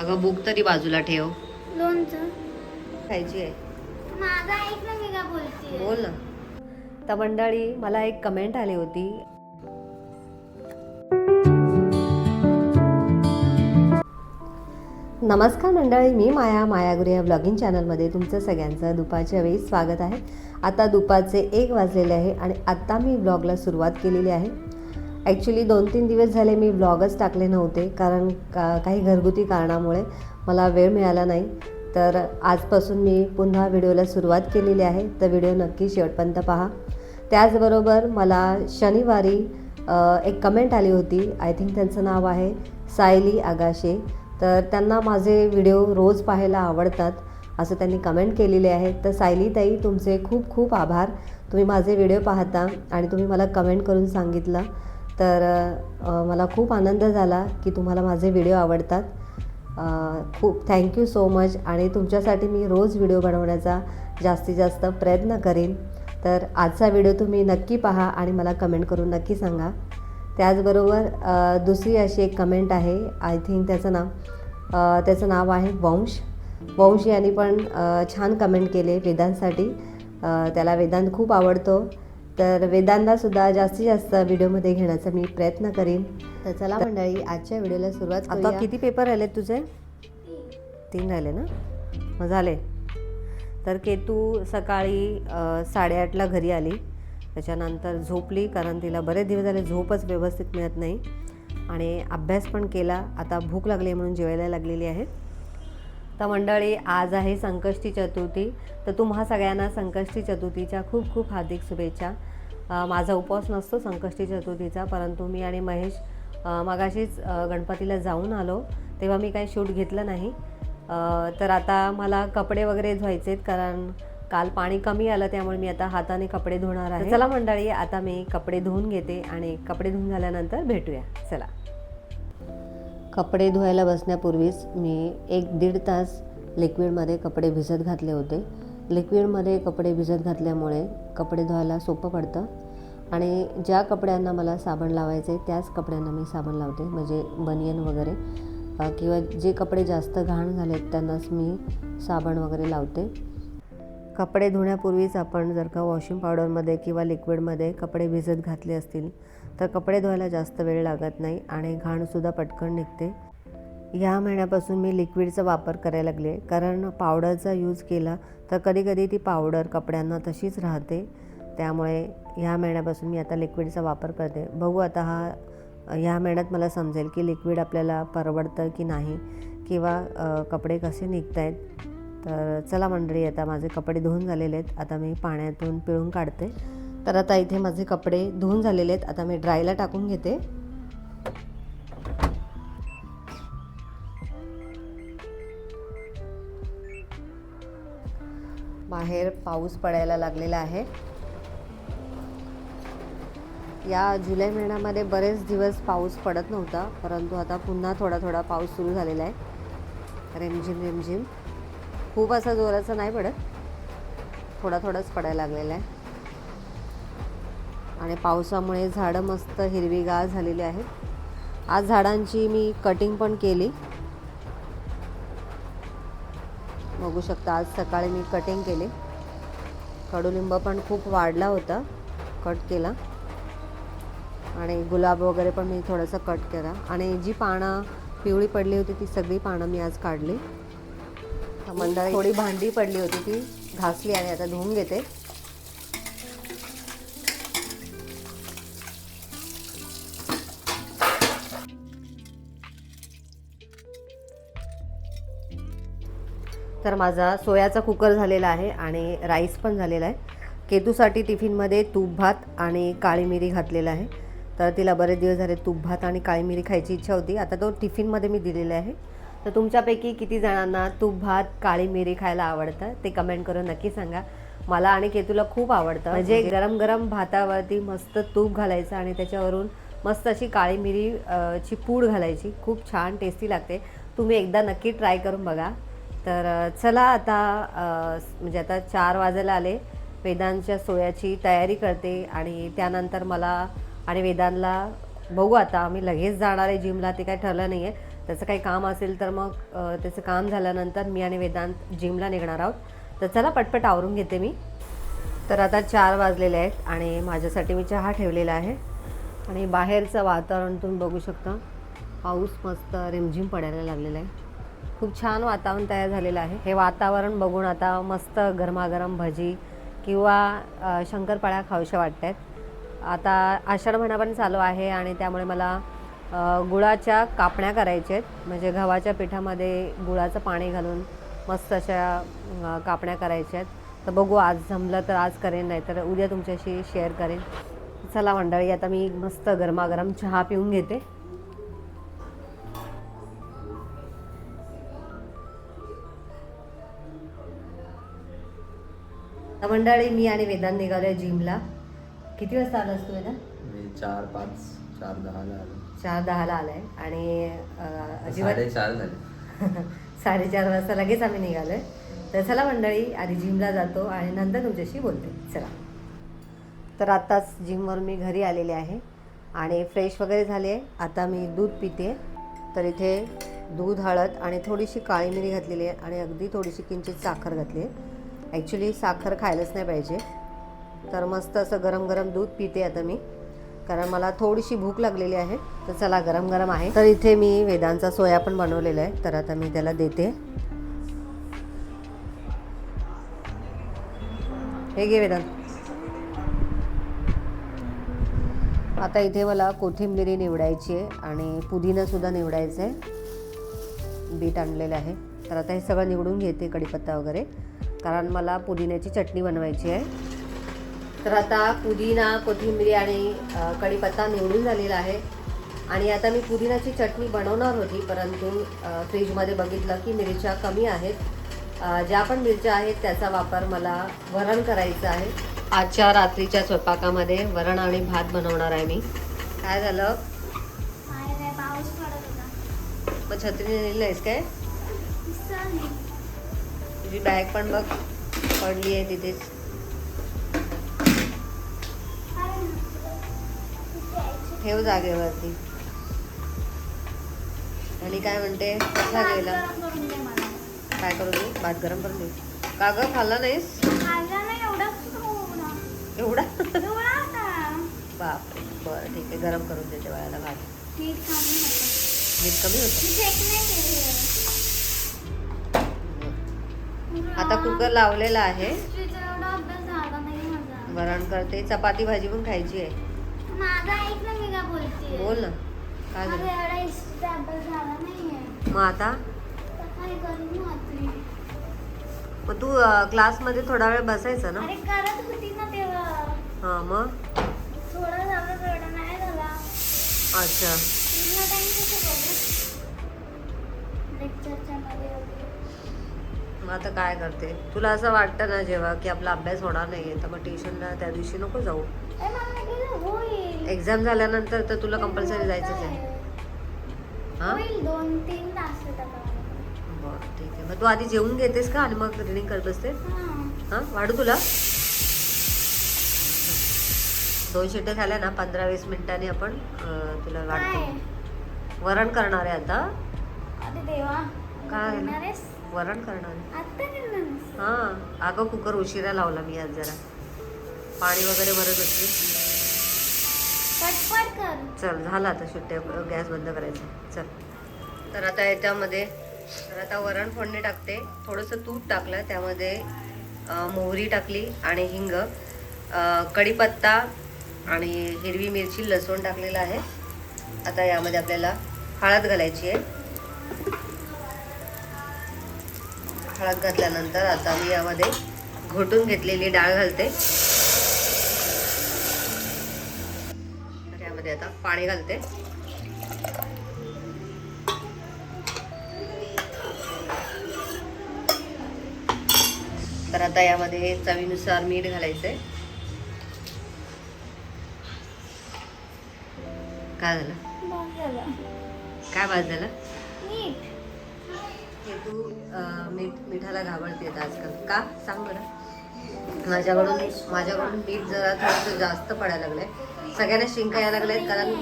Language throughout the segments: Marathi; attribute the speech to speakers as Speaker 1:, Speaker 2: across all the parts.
Speaker 1: अगं बुक तरी बाजूला ठेव.
Speaker 2: लोणचं.
Speaker 1: खायची आहे.
Speaker 2: माझा ऐक ना मी काय बोलते
Speaker 1: बोल ना. तर मंडळी मला एक कमेंट आली होती. नमस्कार मंडळी मी माया मायागुरी या ब्लॉगिंग चॅनलमध्ये तुमचं सगळ्यांचं दुपारच्या वेळी स्वागत आहे. आता दुपारचे एक वाजलेले आहे आणि आत्ता मी ब्लॉगला सुरुवात केलेली आहे. ॲक्च्युली दोन तीन दिवस झाले मी ब्लॉगच टाकले नव्हते कारण का काही घरगुती कारणामुळे मला वेळ मिळाला नाही. तर आजपासून मी पुन्हा व्हिडिओला सुरुवात केलेली आहे. तर व्हिडिओ नक्की शेवटपर्यंत पहा. त्याचबरोबर मला शनिवारी एक कमेंट आली होती. आय थिंक त्यांचं नाव आहे सायली आगाशे. तर त्यांना माझे व्हिडिओ रोज पाहायला आवडतात असं त्यांनी कमेंट केलेले आहे. तर सायली ताई तुमचे खूप खूप आभार. तुम्ही माझे व्हिडिओ पाहता आणि तुम्ही मला कमेंट करून सांगितलं. तर मला खूप आनंद झाला की तुम्हाला माझे व्हिडिओ आवडतात. खूप थँक्यू सो मच आणि तुमच्यासाठी मी रोज व्हिडिओ बनवण्याचा जास्तीत जास्त प्रयत्न करेन. तर आजचा व्हिडिओ तुम्ही नक्की पहा आणि मला कमेंट करून नक्की सांगा. त्याचबरोबर दुसरी अशी एक कमेंट आहे आय थिंक त्याचं नाव त्याचं नाव आहे वंश. वंश यांनी पण छान कमेंट केले वेदांसाठी. त्याला वेदांत खूप आवडतो. तर वेदांतलासुद्धा जास्तीत जास्त व्हिडिओमध्ये घेण्याचा मी प्रयत्न करीन. तर चला मंडळी आजच्या व्हिडिओला सुरुवात आता किती पेपर राहिले तुझे? तीन राहिले ना? मग झाले. तर केतू सकाळी साडेआठला घरी आली. त्याच्यानंतर झोपली कारण तिला बरेच दिवस झाले झोपच व्यवस्थित मिळत नाही. आणि अभ्यास पण केला. आता भूक लागली म्हणून जेवायला लागलेली आहे. तर मंडळी आज आहे संकष्टी चतुर्थी. तर तुम्हा सगळ्यांना संकष्टी चतुर्थीच्या खूप खूप हार्दिक शुभेच्छा. माझा उपवास नसतो संकष्टी चतुर्थीचा परंतु मी आणि महेश मगाशीच गणपतीला जाऊन आलो. तेव्हा मी काही शूट घेतलं नाही. तर आता मला कपडे वगैरे धुवायचे आहेत कारण काल पाणी कमी आलं त्यामुळे मी आता हाताने कपडे धुणार आहे. चला मंडळी आता मी कपडे धुवून घेते आणि कपडे धुवून झाल्यानंतर भेटूया. चला. कपडे धुवायला बसण्यापूर्वीच मी एक दीड तास लिक्विडमध्ये कपडे भिजत घातले होते. लिक्विडमध्ये कपडे भिजत घातल्यामुळे कपडे धुवायला सोपं पडतं. आणि ज्या कपड्यांना मला साबण लावायचे त्याच कपड्यांना मी साबण लावते म्हणजे बनियन वगैरे. किंवा जे कपडे जास्त घाण झालेत त्यांनाच मी साबण वगैरे लावते. कपडे धुण्यापूर्वीच आपण जर का वॉशिंग पावडरमध्ये किंवा लिक्विडमध्ये कपडे भिजत घातले असतील तर कपडे धुवायला जास्त वेळ लागत नाही आणि घाणसुद्धा पटकन निघते. ह्या महिन्यापासून मी लिक्विडचा वापर करायला लागले. कारण पावडरचा यूज केला तर कधीकधी ती पावडर कपड्यांना तशीच राहते. त्यामुळे ह्या महिन्यापासून मी आता लिक्विडचा वापर करते. बघू आता हा ह्या महिन्यात मला समजेल की लिक्विड आपल्याला परवडतं की नाही किंवा कपडे कसे निघत आहेत तर चला मंडळी आता माझे कपडे धुवून झालेले आहेत. आता मी पाण्यातून पिळून काढते. तर आता इथे माझे कपडे धुवून झालेले आहेत. आता मी ड्रायला टाकून घेते. बाहेर पाऊस पडायला लागलेला आहे. या जुलै महिन्यामध्ये बरेच दिवस पाऊस पडत नव्हता परंतु आता पुन्हा थोडा थोडा पाऊस सुरू झालेला आहे. रिमझिम रिमझिम. खूप असा जोराचा नाही पडत. थोडा थोडाच पडायला लागलेला आहे. आणि पावसामुळे झाडं मस्त हिरवीगार झालेली आहेत. आज झाडांची मी कटिंग पण केली. बघू शकता आज सकाळी मी कटिंग केले. कडुलिंब पण खूप वाढला होता कट केला. आणि गुलाब वगैरे पण मी थोडंसं कट केला. आणि जी पानं पिवळी पडली होती ती सगळी पानं मी आज काढली. मंदार थोडी भांडी पडली होती ती घासली आणि आता धुवून घेते. तर माझा सोयाचा कुकर झालेला आहे आणि राईस पण झालेला आहे. केतूसाठी टिफिनमध्ये तूप भात आणि काळी मिरी घातलेला आहे. तर तिला बरेच दिवस झाले तूप भात आणि काळी मिरी खायची इच्छा होती. आता तो टिफिनमध्ये मी दिलेला आहे. तर तुमच्यापैकी किती जणांना तूप भात काळी मिरी खायला आवडतं ते कमेंट करून नक्की सांगा. मला आणि केतूला खूप आवडतं. म्हणजे गरम गरम भातावरती मस्त तूप घालायचं आणि त्याच्यावरून मस्त अशी काळी मिरी ची पूड घालायची. खूप छान टेस्टी लागते. तुम्ही एकदा नक्की ट्राय करून बघा. तर चला आता म्हणजे आता चार वाजायला आले. वेदांच्या सोयाची तयारी करते आणि त्यानंतर मला आणि वेदांला बघू आता आम्ही लगेच जाणार आहे जिमला ते काय ठरलं नाही आहे. त्याचं काही काम असेल तर मग त्याचं काम झाल्यानंतर मी आणि वेदांत जिमला निघणार आहोत. तर चला पटपट आवरून घेते मी. तर आता चार वाजलेले आहेत आणि माझ्यासाठी मी चहा ठेवलेला आहे. आणि बाहेरचं वातावरण तुम्ही बघू शकता. पाऊस मस्त रिमझिम पडायला लागलेला आहे. खूप छान वातावरण तयार झालेलं आहे. हे वातावरण बघून आता मस्त गरमागरम भजी किंवा शंकरपाळ्या खाऊशा वाटत आहेत आता आषाढ महिना पण चालू आहे आणि त्यामुळे मला गुळाच्या कापण्या करायच्या आहेत. म्हणजे गव्हाच्या पिठामध्ये गुळाचं पाणी घालून मस्त अशा कापण्या करायच्या आहेत. तर बघू आज जमलं तर आज करेन नाही तर उद्या तुमच्याशी शेअर करेन. चला मंडळी आता मी मस्त गरमागरम चहा पिऊन घेते. मंडळी मी आणि वेदांत निघालोय जिमला. किती वाजता आलास तू वेदांत?
Speaker 3: मी चार पाच चार दहाला आलो.
Speaker 1: चार दहाला आलाय. आणि अं, अजिबात
Speaker 3: साडेचार झाले.
Speaker 1: साडेचार वाजता लगेच आम्ही निघालोय. तर चला मंडळी आधी जिमला जातो आणि नंतर तुमच्याशी बोलते. चला. तर आत्ताच जिमवरून मी घरी आलेले आहे. आणि फ्रेश वगैरे झाले. आहे आता मी दूध पिते. तर इथे दूध हळद आणि थोडीशी काळी मिरी घातलेली आहे. आणि अगदी थोडीशी किंचित साखर घातली आहे. ॲक्च्युली साखर खायलाच नाही पाहिजे. तर मस्त असं गरम गरम दूध पिते आता मी. कारण मला थोडीशी भूक लागलेली आहे तर चला गरम गरम आहे. तर इथे मी वेदांचा सोया पण बनवलेला आहे तर आता मी त्याला देते. हे घे वेदांत. आता इथे मला कोथिंबिरी निवडायची आहे आणि पुदिनासुद्धा निवडायचं आहे बीट आणलेलं आहे. तर आता हे सगळं निवडून घेते कढीपत्ता वगैरे. कारण मला पुदिन्याची चटणी बनवायची आहे. तर आता पुदिना कोथिंबिरी आणि कढीपत्ता निवडून झालेला आहे. आणि आता मी पुदिनाची चटणी बनवणार होती परंतु फ्रीजमध्ये बघितलं की मिरच्या कमी आहेत. ज्या पण मिरच्या आहेत त्याचा वापर मला वरण करायचं आहे. आजच्या रात्रीच्या स्वयंपाकामध्ये वरण आणि भात बनवणार आहे मी. काय झालं? मग छत्री नेली नाहीस काय. तुझी बॅग पण बघ. पडली आहे तिथेच? ठेव जागेवरती. आणि काय म्हणते? कसा गेला. काय करू दे भात गरम करून दे का गं खाल्ला नाहीस. एवढा. बापरे बरं ठीक आहे. गरम करून देते बाळाला भात.
Speaker 2: मीठ
Speaker 1: कमी होतं
Speaker 2: मी check नाही केलं.
Speaker 1: आता कुकर लावलेला आहे. वरण करते. चपाती भाजी पण खायची आहे. बोल ना. काय. मग आता?
Speaker 2: मग
Speaker 1: तू क्लासमध्ये थोडा वेळ बसायचं ना?
Speaker 2: अरे करत होती ना तेव्हा.
Speaker 1: हां मग?
Speaker 2: थोडा झाला थोडा नाही झाला.
Speaker 1: अच्छा
Speaker 2: पूर्ण टाइम कसं बघू लेक्चरच्या मध्ये वगैरे
Speaker 1: मग आता काय करते? तुला असं वाटतं ना जेव्हा की आपला अभ्यास होणार नाही तर मग ट्युशनला त्या दिवशी नको जाऊ. एक्झाम झाल्यानंतर तर तुला कंपल्सरी जायचंच आहे. हां?
Speaker 2: दोन तीन तास
Speaker 1: बरं ठीक आहे. मग तू आधी जेवून घेतेस का आणि मग रिडिंग करत बसते
Speaker 2: हां.
Speaker 1: वाढू तुला? दोन शिट्टे झाल्या ना पंधरा वीस मिनिटांनी आपण तुला वाढतो. वरण करणार आहे आता.
Speaker 2: देवा
Speaker 1: काय? वरण करणार? हां. अगं कुकर उशिरा लावला मी आज जरा. पाणी वगैरे भरत होते. चल झालं आता सुट्ट्या गॅस बंद करायचा. चल. तर आता याच्यामध्ये तर आता वरण फोडणी टाकते. थोडंसं तूप टाकलं त्यामध्ये मोहरी टाकली आणि हिंग कढीपत्ता आणि हिरवी मिरची लसूण टाकलेलं आहे. आता यामध्ये आपल्याला हळद घालायची आहे. हळद घातल्यानंतर आता मी यामध्ये घोटून घेतलेली डाळ घालते. तर यामध्ये आता पाणी घालते. तर आता यामध्ये चवीनुसार मीठ घालायचंय. काय झालं. काय बाद झालं? हे तू मीठ मिठाला घाबरते आजकाल. का? सांग बरं. माझ्याकडून माझ्याकडून मीठ जरा थोडंसं जास्त पडायला लागलंय. सगळ्यांना शिंका यायला लागल्यात कारण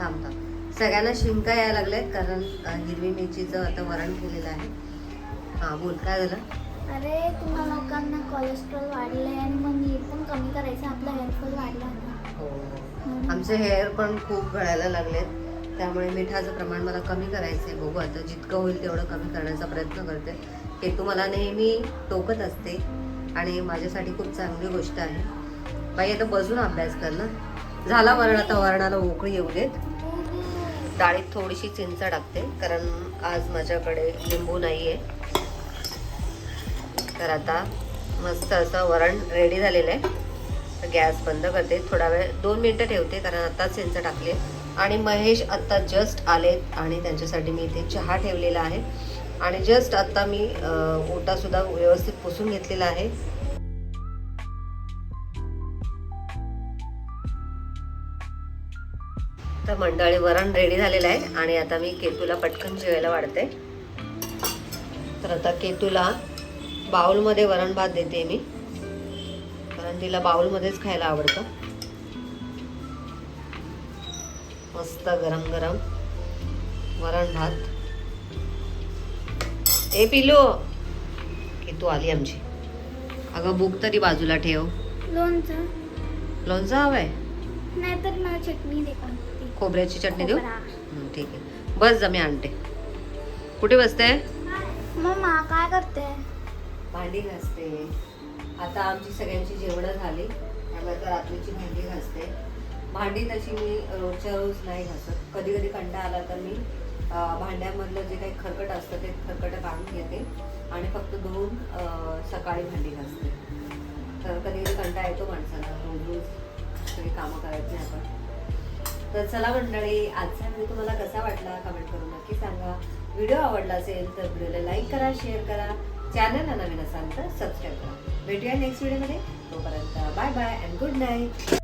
Speaker 1: थांब थांब. सगळ्यांना शिंका यायला लागल्यात कारण अ, हिरवी मिरचीचं आता वरण केलेलं आहे. हां बोल काय झालं?
Speaker 2: अरे तुम्हा लोकांना कोलेस्ट्रॉल वाढलंय आणि मग मी पण कमी करायचं आपला हेअरफॉल वाढला
Speaker 1: हो. आमचे हेअर पण खूप गळायला लागलेत. त्यामुळे मिठाचं प्रमाण मला कमी करायचं आहे बघू आता. जितकं होईल तेवढं कमी करण्याचा प्रयत्न करते. हे तुम्हाला नेहमी टोकत असते आणि माझ्यासाठी खूप चांगली गोष्ट आहे. बाई आता बसून अभ्यास कर ना. झाला वरण आता वरणाला उकळी येऊ देत. डाळीत थोडीशी चिंच टाकते कारण आज माझ्याकडे लिंबू नाही आहे तर आता मस्त असं वरण रेडी झालेलं आहे. तर गॅस बंद करते. थोडा वेळ दोन मिनटं ठेवते कारण आत्ताच चिंच टाकले आणि महेश आत्ता जस्ट आलेत आणि त्यांच्यासाठी मी इथे चहा ठेवलेला आहे. आणि जस्ट आत्ता मी ओटासुद्धा व्यवस्थित पुसून घेतलेला आहे. तर मंडळी वरण रेडी झालेलं आहे आणि आता मी केतूला पटकन जेवायला वाढते. तर आता केतूला बाउलमध्ये वरण भात देते मी. कारण तिला बाउलमध्येच खायला आवडतं. मस्त गरम गरम वरण भात ए पिलो केतू आली आमची. अगं बुक तरी बाजूला ठेव.
Speaker 2: लोणचं.
Speaker 1: लोणचं हवंय?
Speaker 2: नाहीतर मला चटणी दे कोणती
Speaker 1: खोबऱ्याची चटणी देऊ?
Speaker 2: खोबरा.
Speaker 1: हं, ठीक आहे. बस जा मी आणते. कुठे बसते
Speaker 2: मम्मा काय करते
Speaker 1: भांडी घासते. आता आमची सगळ्यांची जेवणं झाली. त्यामुळे आता रात्रीची भांडी घासते. भांडी तशी मी रोजच्या रोज नाही घासत. कधी कधी कंटा आला तर मी भांड्यामधलं जे काही खरकट असतं ते खरकट काढून घेते आणि फक्त धुवून सकाळी भांडी घासते. तर कधी कधी कंटा येतो माणसाला रोज रोज सगळी कामं करायची आपण. तर चला मंडळी आजचा व्हिडिओ तुम्हाला कसा वाटला कमेंट करून नक्की सांगा. व्हिडिओ आवडला असेल तर व्हिडिओला लाईक करा शेअर करा. चॅनलला नवीन असाल तर सबस्क्राईब करा. भेटूया नेक्स्ट व्हिडिओमध्ये तोपर्यंत bye bye and good night